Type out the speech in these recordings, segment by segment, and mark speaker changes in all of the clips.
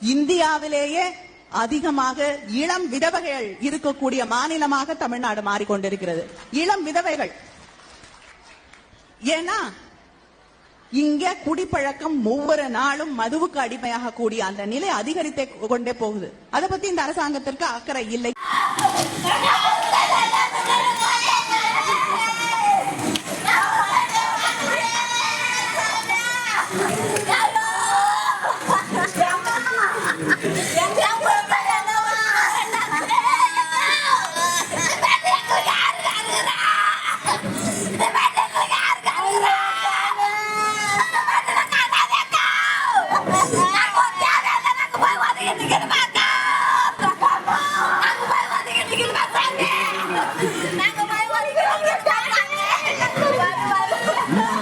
Speaker 1: இந்தியாவிலேயே அதிகமாக இளம் விதவைகள் இருக்கக்கூடிய மாநிலமாக தமிழ்நாடு மாறிக்கொண்டிருக்கிறது. இளம் விதவைகள். ஏன்னா இங்க குடிப்பழக்கம் ஒவ்வொரு நாளும் மதுவுக்கு அடிமையாக கூடிய அந்த நிலை அதிகரித்தே கொண்டே போகுது. அதை பத்தி இந்த அரசாங்கத்திற்கு அக்கறை இல்லை.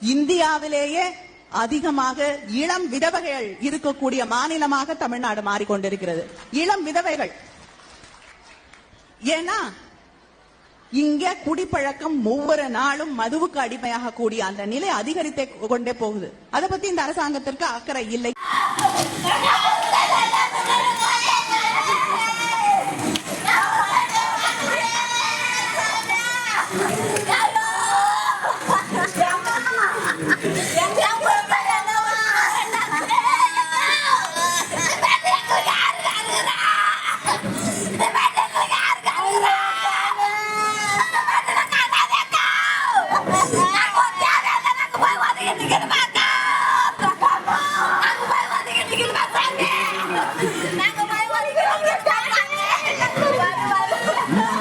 Speaker 1: இந்தியாவிலேயே அதிகமாக இளம் விதவைகள் இருக்கக்கூடிய மாநிலமாக தமிழ்நாடு மாறிக்கொண்டிருக்கிறது. இளம் விதவைகள் ஏன்னா இங்க குடிப்பழக்கம் ஒவ்வொரு நாளும் மதுவுக்கு அடிமையாக கூடிய அந்த நிலை அதிகரித்தே கொண்டே போகுது அதை பத்தி இந்த அரசாங்கத்திற்கு அக்கறை இல்லை
Speaker 2: Yeah.